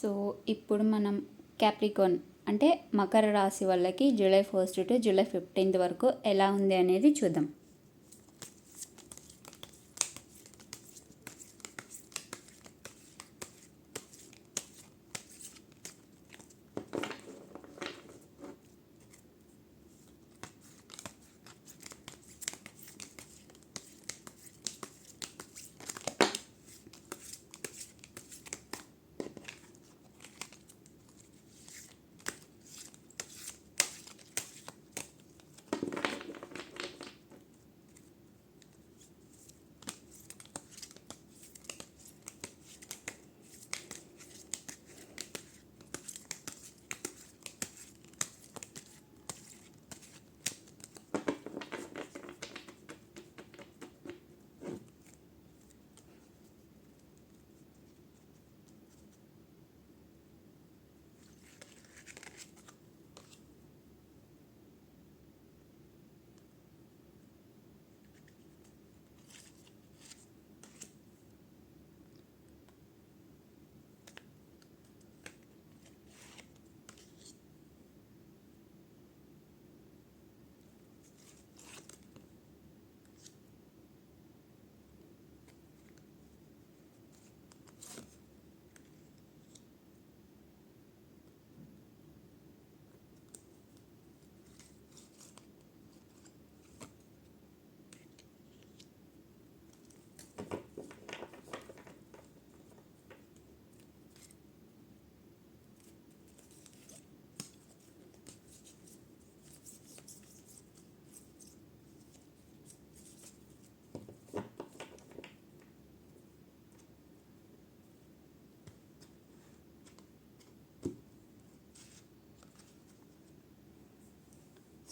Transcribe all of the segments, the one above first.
So ఇప్పుడు మనం Capricorn అంటే మకర రాశి వాళ్ళకి July first to July fifteenth వరకు ఎలా ఉంది అనేది చూద్దాం.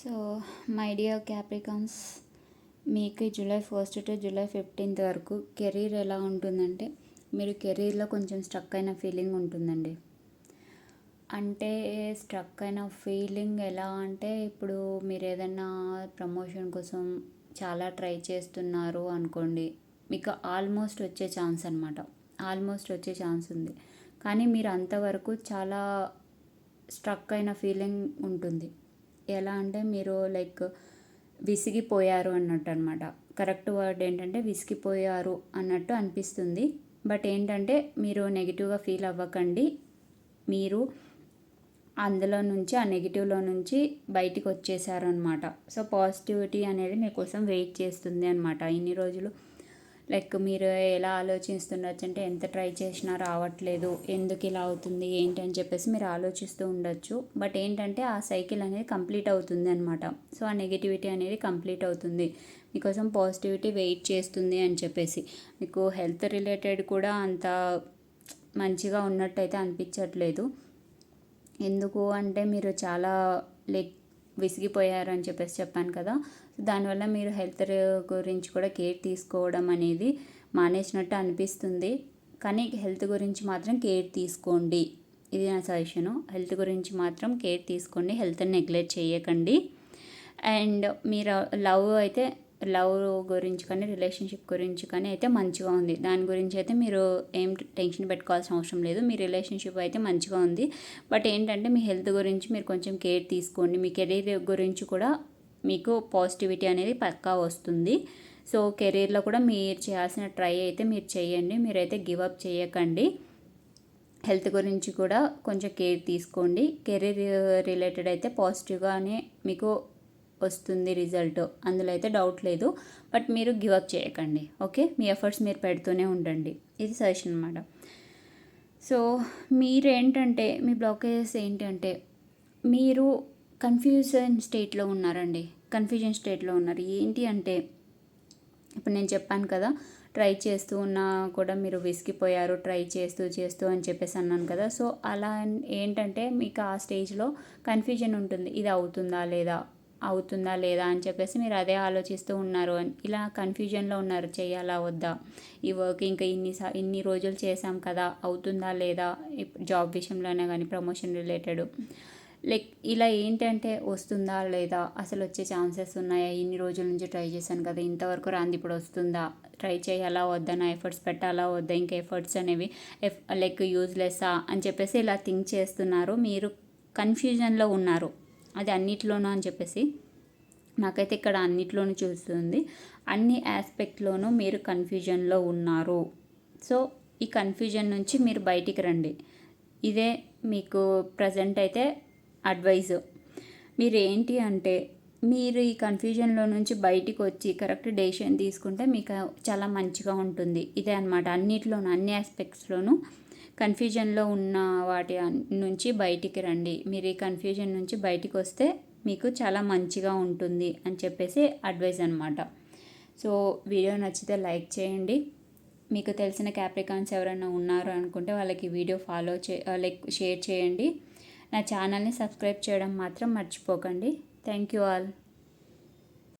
సో మై డియర్ క్యాప్రికాన్స్ మీకు July first to July fifteenth వరకు కెరీర్ ఎలా ఉంటుందంటే మీరు కెరీర్లో కొంచెం స్ట్రక్ అయిన ఫీలింగ్ ఉంటుందండి. అంటే స్ట్రక్ అయిన ఫీలింగ్ ఎలా అంటే ఇప్పుడు మీరు ఏదైనా ప్రమోషన్ కోసం చాలా ట్రై చేస్తున్నారు అనుకోండి మీకు ఆల్మోస్ట్ వచ్చే ఛాన్స్ అనమాట ఆల్మోస్ట్ వచ్చే ఛాన్స్ ఉంది. కానీ మీరు అంతవరకు చాలా స్ట్రక్ అయిన ఫీలింగ్ ఉంటుంది. ఎలా అంటే మీరు లైక్ విసిగిపోయారు అన్నట్టు అనమాట కరెక్ట్ వర్డ్ ఏంటంటే విసిగిపోయారు అన్నట్టు అనిపిస్తుంది. బట్ ఏంటంటే మీరు నెగిటివ్గా ఫీల్ అవ్వకండి. మీరు అందులో నుంచి ఆ నెగిటివ్లో నుంచి బయటికి వచ్చేసారు అనమాట సో పాజిటివిటీ అనేది మీకోసం వెయిట్ చేస్తుంది అనమాట ఇన్ని రోజులు లైక్ మీరు ఎలా ఆలోచిస్తుండొచ్చు అంటే ఎంత ట్రై చేసినా రావట్లేదు ఎందుకు ఇలా అవుతుంది ఏంటి అని చెప్పేసి మీరు ఆలోచిస్తూ ఉండొచ్చు. బట్ ఏంటంటే ఆ సైకిల్ అనేది కంప్లీట్ అవుతుంది అనమాట సో ఆ నెగిటివిటీ అనేది కంప్లీట్ అవుతుంది. మీకోసం పాజిటివిటీ వెయిట్ చేస్తుంది అని చెప్పేసి. మీకు హెల్త్ రిలేటెడ్ కూడా అంత మంచిగా ఉన్నట్టయితే అనిపించట్లేదు. ఎందుకు అంటే మీరు చాలా లైక్ విసిగిపోయారు అని చెప్పేసి చెప్పాను కదా. దానివల్ల మీరు హెల్త్ గురించి కూడా కేర్ తీసుకోవడం అనేది మానేసినట్టు అనిపిస్తుంది. కానీ హెల్త్ గురించి మాత్రం కేర్ తీసుకోండి. ఇది నా సజెషను. హెల్త్ గురించి మాత్రం కేర్ తీసుకోండి. హెల్త్ని నెగ్లెక్ట్ చేయకండి. అండ్ మీరు లవ్ అయితే లవ్ గురించి కానీ రిలేషన్షిప్ గురించి కానీ అయితే మంచిగా ఉంది. దాని గురించి అయితే మీరు ఏం టెన్షన్ పెట్టుకోవాల్సిన అవసరం లేదు. మీ రిలేషన్షిప్ అయితే మంచిగా ఉంది. బట్ ఏంటంటే మీ హెల్త్ గురించి మీరు కొంచెం కేర్ తీసుకోండి. మీ కెరీర్ గురించి కూడా మీకు పాజిటివిటీ అనేది పక్కా వస్తుంది. సో కెరీర్లో కూడా మీరు చేయాల్సిన ట్రై అయితే మీరు చేయండి. మీరైతే గివ్ అప్ చేయకండి. హెల్త్ గురించి కూడా కొంచెం కేర్ తీసుకోండి. కెరీర్ రిలేటెడ్ అయితే పాజిటివ్గానే మీకు వస్తుంది రిజల్ట్. అందులో అయితే డౌట్ లేదు. బట్ మీరు గివ్ అప్ చేయకండి. ఓకే మీ ఎఫర్ట్స్ మీరు పెడుతూనే ఉండండి. ఇది సజెషన్ అనమాట సో మీరేంటంటే మీ బ్లాకేజెస్ ఏంటంటే మీరు కన్ఫ్యూజన్ స్టేట్లో ఉన్నారండి. కన్ఫ్యూజన్ స్టేట్లో ఉన్నారు. ఏంటి అంటే ఇప్పుడు నేను చెప్పాను కదా ట్రై చేస్తూ ఉన్నా కూడా మీరు విసిగిపోయారు ట్రై చేస్తూ చేస్తూ అని చెప్పేసి అన్నాను కదా. సో అలా ఏంటంటే మీకు ఆ స్టేజ్లో కన్ఫ్యూజన్ ఉంటుంది. ఇది అవుతుందా లేదా? అవుతుందా లేదా అని చెప్పేసి మీరు అదే ఆలోచిస్తూ ఉన్నారు అని. ఇలా కన్ఫ్యూజన్లో ఉన్నారు చేయాలా వద్దా? ఈ వర్క్ ఇంకా ఇన్ని ఇన్ని రోజులు చేసాం కదా అవుతుందా లేదా? జాబ్ విషయంలోనే కానీ ప్రమోషన్ రిలేటెడ్ లైక్ ఇలా ఏంటంటే వస్తుందా లేదా? అసలు వచ్చే ఛాన్సెస్ ఉన్నాయా? ఇన్ని రోజుల నుంచి ట్రై చేశాను కదా ఇంతవరకు రాంది ఇప్పుడు వస్తుందా? ట్రై చేయాలా వద్దా? నా ఎఫర్ట్స్ పెట్టాలా వద్దా? ఇంకా ఎఫర్ట్స్ అనేవి ఎఫ్ లైక్ యూజ్లెస్సా అని చెప్పేసి ఇలా థింక్ చేస్తున్నారు. మీరు కన్ఫ్యూజన్లో ఉన్నారు. అది అన్నిట్లోనూ అని చెప్పేసి నాకైతే ఇక్కడ అన్నిట్లోనూ చూస్తుంది. అన్ని ఆస్పెక్ట్లోనూ మీరు కన్ఫ్యూజన్లో ఉన్నారు. సో ఈ కన్ఫ్యూజన్ నుంచి మీరు బయటికి రండి. ఇదే మీకు ప్రజెంట్ అయితే అడ్వైజ్ మీరు ఏంటి అంటే మీరు ఈ కన్ఫ్యూజన్లో నుంచి బయటికి వచ్చి కరెక్ట్ డెసిషన్ తీసుకుంటే మీకు చాలా మంచిగా ఉంటుంది. ఇదే అనమాట అన్నిట్లోనూ అన్ని ఆస్పెక్ట్స్లోనూ కన్ఫ్యూజన్లో ఉన్న వాటి నుంచి బయటికి రండి. మీరు ఈ కన్ఫ్యూజన్ నుంచి బయటికి వస్తే మీకు చాలా మంచిగా ఉంటుంది అని చెప్పేసి అడ్వైజ్ అనమాట సో వీడియో నచ్చితే లైక్ చేయండి. మీకు తెలిసిన క్యాప్రికాన్స్ ఎవరైనా ఉన్నారు అనుకుంటే వాళ్ళకి వీడియో ఫాలో చే లైక్ షేర్ చేయండి. నా ఛానల్ని సబ్స్క్రైబ్ చేయడం మాత్రం మర్చిపోకండి. Thank you all.